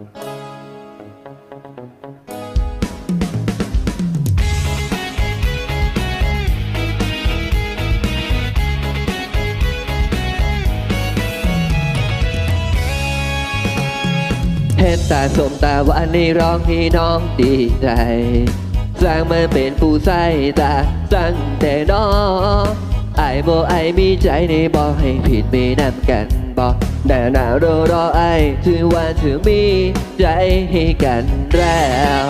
เห็นตาสมตาวันนี้ร้องที่น้องดีใจ สร้างมาเป็นผู้ใส่ตาตั้งแต่น้อง ไอ้ายบ่ไอมีใจในบ่ให้ผิดไม่นำกันบ่แต่หนารอรอไอถือว่าถือมีใจให้กันแล้ว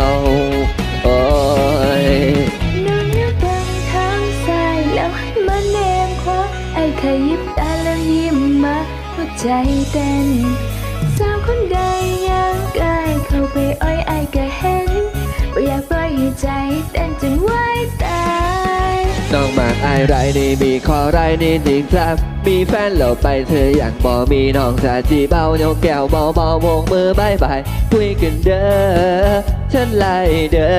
โอ้ยน้องนึกบังทางซ้ายแล้วมาแนมขวาไอขยิบตาแล้วยิ้มมาหัวใจเต้นสาวคนใดยังกายเข้าไปอ้อยไอก็เห็นบ่อยากปล่อยให้ใจเต้นจนไหวตาย น้องมากอายไรนี่มีข้อไรนี่จริงครับมีแฟนแล้วไปเธออยากบอมีน้องสาจีเบาโยกแก้วเบาเบาวงมือบายบายคุยกันเด้อฉันไล่เด้อ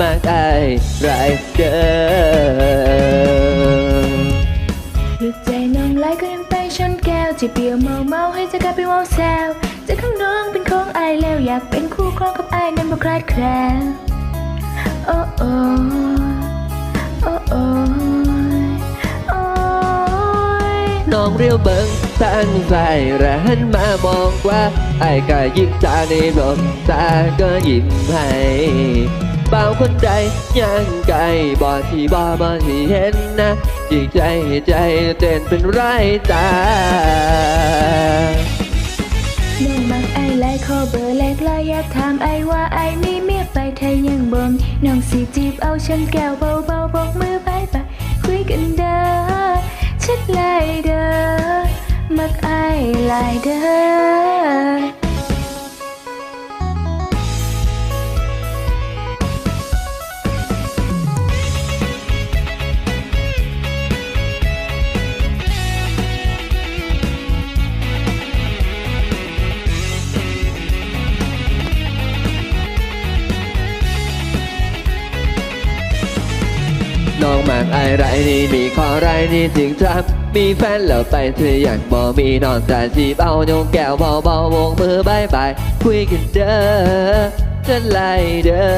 มากอายไรเด้อหยุดใจน้องไล่ก็ยังไปชนแก้วจะเปียวเมาเมาให้จะกลายเป็นวาวแซวจะข้างน้องเป็นของไอแล้วอยากเป็นคู่ครองกับไอนั้นบ่คลาดแคลนโอ้โอ้ น้องเรียวเบิงตั้งใจและหันมามองว่า ไอ้ายก็ยิ้มตาในลมตาก็ยิ้มให้เบาคนใดยังไกลบ่ที่บ่บ่ที่เห็นนะจิตใจห้ใจเต้นเป็นไรตา น้องมักไอไลค์ขอเบอร์แลกเลยอยากถามไอว่าไอมีเมียไปไทยยังบ่มน้องสิจีบเอาฉันแก้วเบาเบาบอกมือบายบายคุยกันเด้อชัดไลายเด้อมักไอไลายเด้อ น้องมากไอายไรนี่มีข้อไรนี่จริงจับมีแฟนแล้วไปเธออยากบ่มีนอนแต่จีบเอาโยงแก้วเบาเบาๆวงมือบายบายคุยกันเด้อฉันไล่เด้อ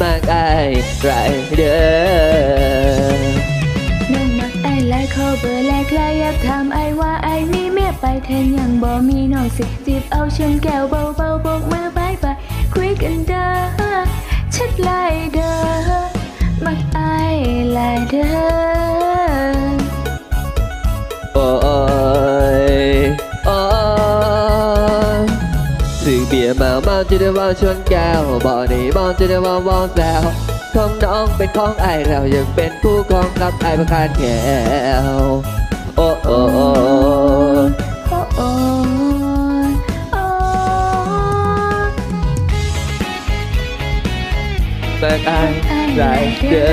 มากไอายไรเด้อนองมักไอไลค์ขอเบอร์แลกเลยอยากถามไอว่าไอมีเมียไปไทยยังบ่มีน้องสิจีบเอาฉันแก้วเบาเบาๆบกมือ เด้อโอ้ยโอ้ยสื่อเบียร์มาเมาจะได้ว่าชวนแก้วบ่อนี่บอจะได้ว่าวองแซวของน้องเป็นของไอเรายังเป็นคู่ครองกับไอประคานแก้วโอ้โอ้โอ้โอ้โอ้โอ้มากไอไรเด้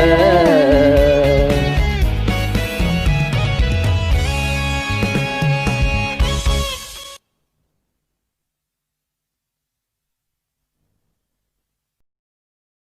อ